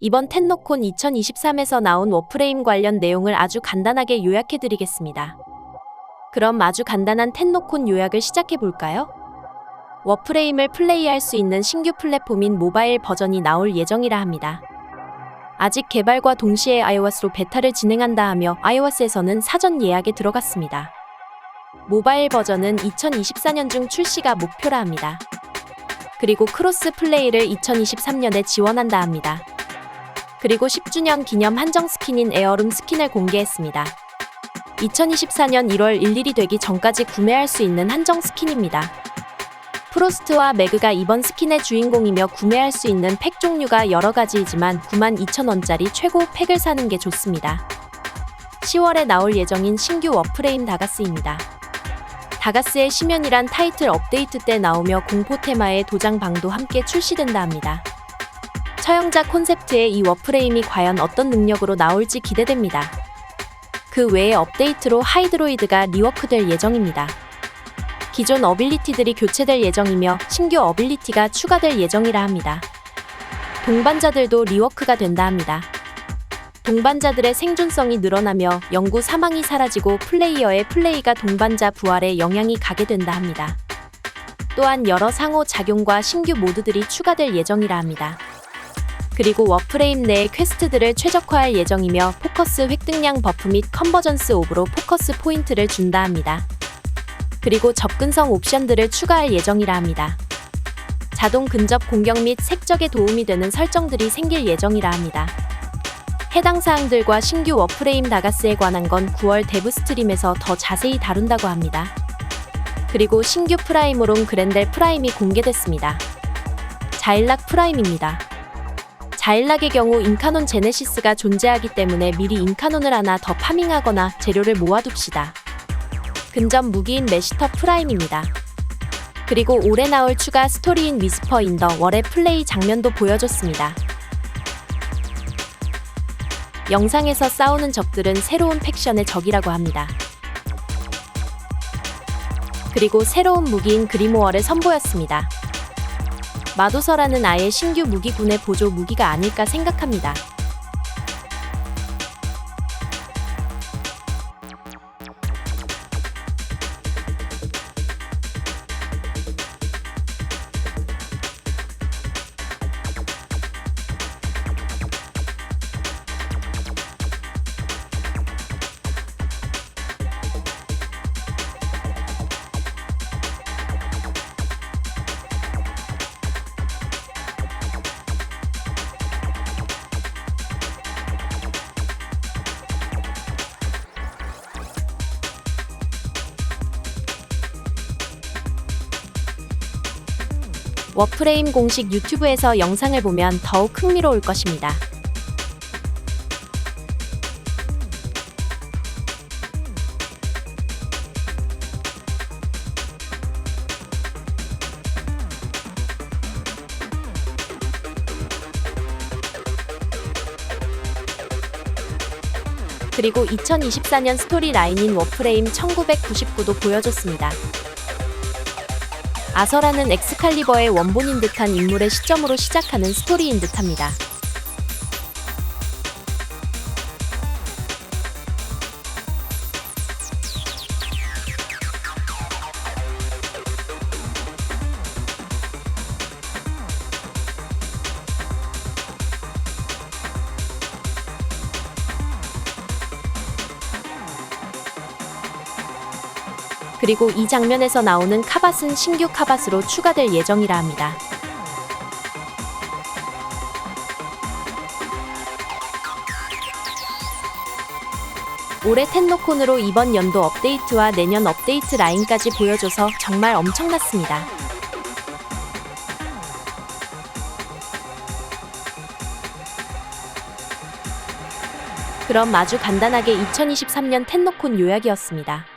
이번 텐노콘 2023에서 나온 워프레임 관련 내용을 아주 간단하게 요약해 드리겠습니다. 그럼 아주 간단한 텐노콘 요약을 시작해 볼까요? 워프레임을 플레이할 수 있는 신규 플랫폼인 모바일 버전이 나올 예정이라 합니다. 아직 개발과 동시에 iOS로 베타를 진행한다 하며 iOS에서는 사전 예약에 들어갔습니다. 모바일 버전은 2024년 중 출시가 목표라 합니다. 그리고 크로스 플레이를 2023년에 지원한다 합니다. 그리고 10주년 기념 한정 스킨인 에어룸 스킨을 공개했습니다. 2024년 1월 1일이 되기 전까지 구매할 수 있는 한정 스킨입니다. 프로스트와 매그가 이번 스킨의 주인공이며 구매할 수 있는 팩 종류가 여러 가지이지만 92,000원짜리 최고 팩을 사는 게 좋습니다. 10월에 나올 예정인 신규 워프레임 다가스입니다. 다가스의 심연이란 타이틀 업데이트 때 나오며 공포 테마의 도장방도 함께 출시된다 합니다. 처형자 콘셉트의 이 워프레임이 과연 어떤 능력으로 나올지 기대됩니다. 그 외의 업데이트로 하이드로이드가 리워크될 예정입니다. 기존 어빌리티들이 교체될 예정이며 신규 어빌리티가 추가될 예정이라 합니다. 동반자들도 리워크가 된다 합니다. 동반자들의 생존성이 늘어나며 영구 사망이 사라지고 플레이어의 플레이가 동반자 부활에 영향이 가게 된다 합니다. 또한 여러 상호 작용과 신규 모드들이 추가될 예정이라 합니다. 그리고 워프레임 내의 퀘스트들을 최적화할 예정이며 포커스 획득량 버프 및 컨버전스 오브로 포커스 포인트를 준다 합니다. 그리고 접근성 옵션들을 추가할 예정이라 합니다. 자동 근접 공격 및 색적에 도움이 되는 설정들이 생길 예정이라 합니다. 해당 사항들과 신규 워프레임 다가스에 관한 건 9월 데브 스트림에서 더 자세히 다룬다고 합니다. 그리고 신규 프라임으론 그랜델 프라임이 공개됐습니다. 자일락 프라임입니다. 자일락의 경우 인카논 제네시스가 존재하기 때문에 미리 인카논을 하나 더 파밍하거나 재료를 모아둡시다. 근접 무기인 메시터 프라임입니다. 그리고 올해 나올 추가 스토리인 위스퍼 인더 월의 플레이 장면도 보여줬습니다. 영상에서 싸우는 적들은 새로운 팩션의 적이라고 합니다. 그리고 새로운 무기인 그리모어를 선보였습니다. 마도서라는 아예 신규 무기군의 보조 무기가 아닐까 생각합니다. 워프레임 공식 유튜브에서 영상을 보면 더욱 흥미로울 것입니다. 그리고 2024년 스토리 라인인 워프레임 1999도 보여줬습니다. 아서라는 엑스칼리버의 원본인 듯한 인물의 시점으로 시작하는 스토리인 듯합니다. 그리고 이 장면에서 나오는 카밧은 신규 카밧으로 추가될 예정이라 합니다. 올해 텐노콘으로 이번 연도 업데이트와 내년 업데이트 라인까지 보여줘서 정말 엄청났습니다. 그럼 아주 간단하게 2023년 텐노콘 요약이었습니다.